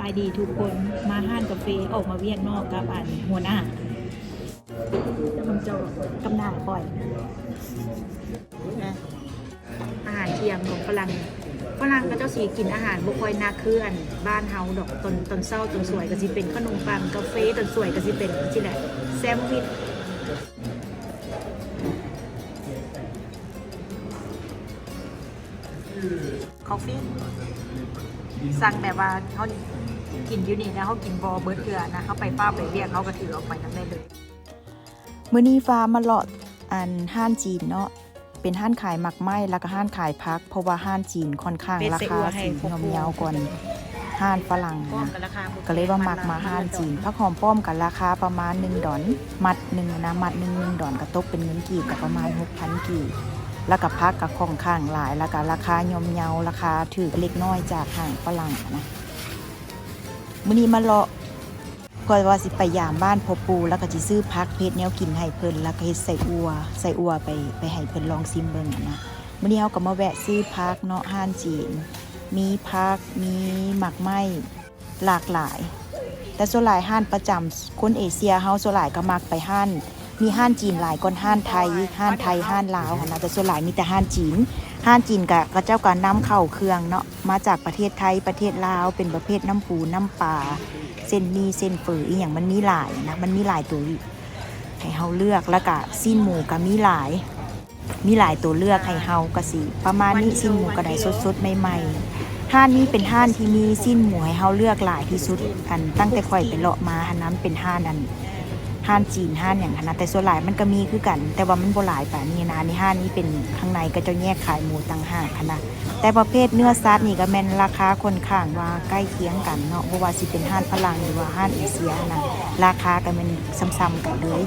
บายดีทุกคนมาห้านกาแฟออกมาเวียกนอกกับอันหัวหน้าคำโจ้กำหน้าบ่อยอาหารเที่ยงของฝรั่งฝรั่งก็เจ้าสีกินอาหารบุคอยนักคืออันบ้านเฮาดอกตนตนเศร้าตนสวยก็สิเป็นขนมปังกาแฟตนสวยก็สิเป็นที่ไหนแซมวิชคอฟฟี่สั่งแบบว่าเขา กินอยู่นี่นะเขากินบอเบิร์ดเกลือนะเขาไปป้าไปเรียกเขาก็ถือออกไปน้ำได้เลยมื้อนี้ฟ้ามาเลาะอันห้านจีนเนาะเป็นห้านขายหมักไหม้แล้วก็ห้านขายพัก เพราะว่าห้านจีนค่อนข้างเป็นราไส้คาอั่วให้สีครบเงียวๆกว่าห้านฝรั่งป้อมนะกันราคาก็เลยว่ามักมาห้านจีนพักหอมป้อมกันราคาประมาณ1ดอนมัดหนึ่งนะมัดหนึ่งหนึ่งดอนก็ตกเป็นเงินกีบกับประมาณ6,000กีบแล้วก็พักกับของข้างหลาย แล้วก็ราคาย่อมเยาราคาถือเล็กน้อยจากทางฝรั่งนะ มื้อนี้มาเลาะก็ว่าสิไปยามบ้านพ่อปูแล้วก็สิซื้อพักเพชรแนวกินให้เพิ่นแล้วก็เฮ็ดใส่อัวใส่อัวไปไปให้เพิ่นลองซิมเบิ่งนะมื้อนี้เฮาก็มาแวะซื้อพักเนาะห้านจีน มีพักมีหมักไหม้หลากหลาย แต่ส่วนหลายห้านประจำคนเอเชียเฮาส่วนหลายก็มักไปห้าน มีห้านจีนหลายก่อนห้านไทยห้านไทยห้านลาวหั้นนะแต่ส่วนหลายมีแต่ห้านจีนห้านจีนก็ก็เจ้าก็นำเข้าเครื่องเนาะมาจากประเทศไทยประเทศลาวเป็นประเภทน้ำปูน้ำปลาเส้นหมีเส้นเฟออีหยังมันมีหลายนะมันมีหลายตัวให้เฮาเลือกแล้วก็สิ้นหมูก็มีหลาย มีหลายตัวเลือกให้เฮาก็สิประมาณนี้สิ้นหมูก็ได้สดๆใหม่ๆห้านนี้เป็นห้านที่มีสิ้นหมูให้เฮาเลือกหลายที่สุดอันตั้งแต่ค่อยไปเลาะมาหันนั้นเป็นห้านอัน ห้านจีนห้านอย่างหั้นนะแต่ส่วนหลายมันก็มีคือกัน แต่ว่ามันบ่หลายป่านี้นะนี่ห้านนี้เป็นข้างในก็จะแยกขายหมูต่างหากนะแต่ประเภทเนื้อสัตว์นี่ก็แม่นราคาคนข้างว่าใกล้เคียงกันเนาะเพราะว่าสิเป็นห้านฝรั่งหรือว่าห้านเอเชียนะราคาก็แมันซ้ำๆกันเลย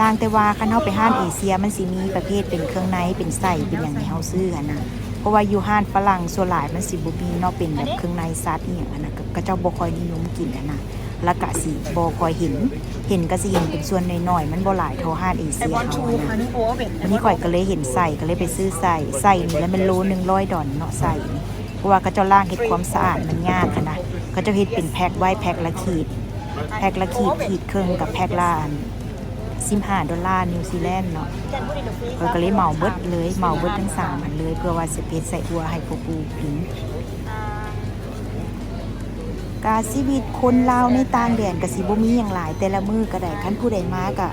ต่างแต่ว่าคันเฮาไปห้านเอเชียมันสิมีประเภทเป็นเครื่องในเป็นไส้เป็นอย่างที่เฮาซื้อกันนะเพราะว่าอยู่ห้านฝรั่งส่วนหลายมันสิบ่มีเนาะเป็นแบบเครื่องในสัตว์อีหยังอะนะก็เจ้าบ่คอยนิยมกินนะแล้วก็สิบ่ค่อยเห็น เห็นก็สิเห็นเป็นส่วนน้อยๆมันบ่หลายเท่าห้านเอเชียเฮาอะนะอันนี้โอเว่นวันนี้ข่อยก็เลยเห็นใส่ก็เลยไปซื้อใส่ใส่นี่แล้วมันโลหนึ่งร้อยดอนเนาะใส่นี่เพราะว่าก็เจ้าล่างเฮ็ดความสะอาดมันยากค่ะนะก็จะเฮ็ดเป็นแพ็คไว้แพ็คละขีด แพ็คละขีดขีดเครึ่องกับแพ็คละอันสิบห้าดอลลาร์นิวซีแลนด์เนาะข่อยก็เลยเหมาเบิดเลยเหมาเบิดทั้งสามอันเลย เพื่อว่าสิเพชใส่อัวให้พวกปูกิน กาชีวิตคนลาวในต่างแดนก็สิบ่มีหยังหลาย แต่ละมือก็ได้คันผู้ใดมาก็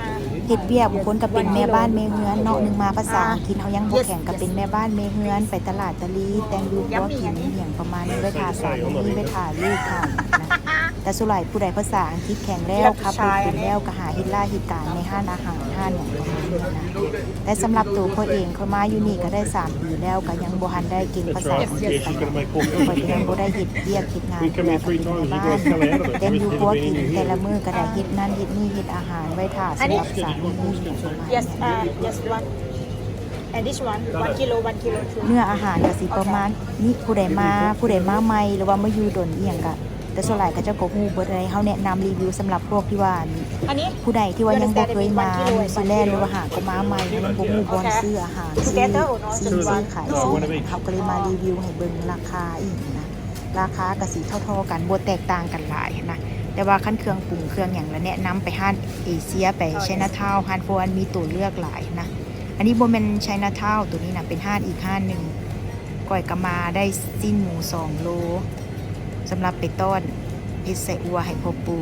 เฮ็ดเวียกบางคนก็เป็นแม่บ้านแม่เฮือนเนาะหนึงมาภาษาอังกฤษเฮายังบ่แข็งก็เป็นแม่บ้านแม่เฮือน ไปตลาดตะลีแต่งอยู่บ่กินอหย่างประมาณนี้ไว้ทาสามีไว้ทาลูกค่ะนะ แต่สุดท้ายผู้ใดภาษาอังกฤษแข็งแล้วครับรถเป็นแล้วก็หาเฮ็ดล่าเฮ็ดการในห้านอาหารห้านหยังประมาณนี้นะแต่สำหรับตัวเขาเองเขามาอยู่นี่ก็ได้สามปีแล้วก็ยังบ่ทันได้เก่งภาษาอังกฤษปานใดข้อยก็ยังบ่ได้เฮ็ดเวียกเฮ็ดงาน We come แม่ here ก็ three เป็น times. แม่ You บ้าน guys tell out of it. แต่อยู่ Everything ปัว we กิน need แต่ here. ละมื้อก็ได้เฮ็ดนั่นเฮ็ดนี่เฮ็ดอาหารไว้ท่าสำหรับสามีอย่างประมาณ yes นี้ uh yes one and this one one kilo one kilo เนื้ออาหารก็สิประมาณนี้ผู้ใดมาผู้ใดมาใหม่หรือว่ามาอยู่ดนอีหยังก็ แต่ส่วนใหญ่ก็จะก็ฮู้เบิดอะไรเฮาแนะนำรีวิวสำหรับพวกที่ว่าอันนี้ ผู้ใดที่ว่ายังบ่เคยมานิวซีแลนด์หรือว่าหากก็มาใหม่ยังบ่ฮู้บ่อนซื้ออาหารซื้อซื้อซื้อขายซื้อเขาก็เลยมารีวิวให้เบิ่งราคาอีกนะราคาก็สิเท่าๆกันบ่แตกต่างกันหลายนะแต่ว่าขั้นเครื่องปรุงเครื่องอย่างละแนะนำไปห้านเอเชียไปไชน่าทาวน์ห้านโฟอันมีตัวเลือกหลายนะอันนี้โบแมนไชน่าทาวน์ตัวนี้นะเป็นห้านอีกห้านหนึ่งก่อยกะมาได้สิ้นหมูสองโลสำหรับไปต้อนเพชรใส่อัวให้พ่อปู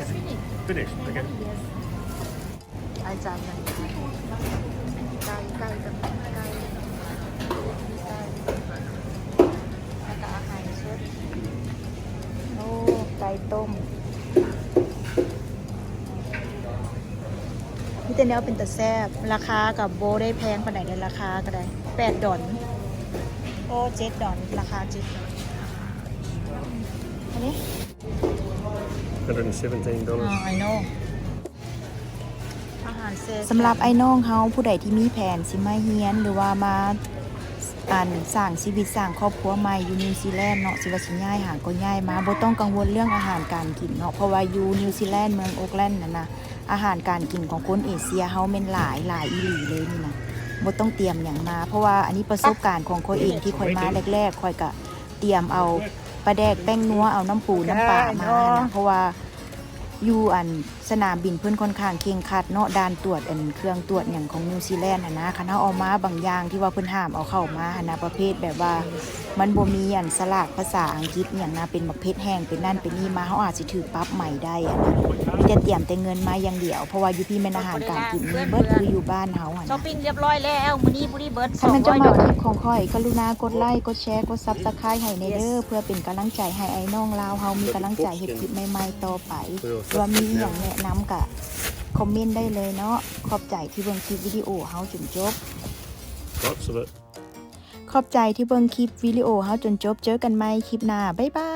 Is it finished? Okay. อาจารย์ยังไก่ไก่ไก่กับไก่ไก่แล้วก็อาหารสดโอ้ไก่ต้มนี่แต่เนี้ยเป็นแตะแซบราคากับโบได้แพงปานไหนในราคาก็ได้แปดดอนโอ้เจ็ดดอนราคาเจ็ดดอนอันนี้ $117. อ๋อ I know ารแซ่สำหรับไอ้น้องเฮาผู้ใดที่มีแผนสิมาเฮียน หรือว่ามาอ่านสร้างชีวิตสร้างครอบครัวใหม่อยู่นิวซีแลนด์เนาะสิว่าสิย้ายหาก็ย้ายมาบ่ต้องกังวลเรื่องอาหารการกินเนาะเพราะว่าอยู่นิวซีแลนด์เมืองโอ๊กแลนด์นั่นนะอาหารการกินของคนเอเชียเฮาแม่นหลายหลายอีหลีเลยนี่นะบ่ต้องเตรียมหยังมา เพราะว่าอันนี้ประสบการณ์ของข้อยเองที่ค่อยมาแรกๆค่อยก็เตรียมเอา ปลาแดกแป้งนัวเอาน้ำปูน้ำปลามานะเพราะว่า อยู่อันสนามบินเพื่อนค่อนข้างเคียงคัดเนาะด่านตรวจอันเครื่องตรวจอย่างของนิวซีแลนด์นะนะคันเฮาเอามาบางอย่างที่ว่าเพิ่อนห้ามเอาเข้ามาหั้นนะประเภทแบบว่า มันบ่มีอันสลากภาษาอังกฤษอย่างนะเป็นประเภทแห้งเป็นนั่นเป็นนี่มาเฮาอาจสิถูกปรับใหม่ได้อะนะมีแต่เตรียมแต่เงินมาอย่างเดียวเพราะว่าอยู่พี่แม่นอาหารการกินมีเบิร์ดคืออยู่บ้านเฮาอะช้อปปิ้งเรียบร้อยแล้วมื้อนี้บุรีเบิร์ดถ้ามันจะมาคลิปของค่อยกรุณากดไลค์กดแชร์กดซับสไครต์ให้ในเด้อเพื่อเป็นกำลังใจให้ไอ้น้องลาวเฮามีกำลังใจเฮ็ดคลิปใหม่ๆต่อไปว่ามีอหย่างแนะนำกะคอมเมนต์ได้เลยเนาะขอบใจที่เบิ่งคลิปวิดีโอเฮาจนจบ Lots of it. ขอบใจที่เบิ่งคลิปวิดีโอเฮาจนจบเจอกันใหม่คลิปหน้าบ๊ายบาย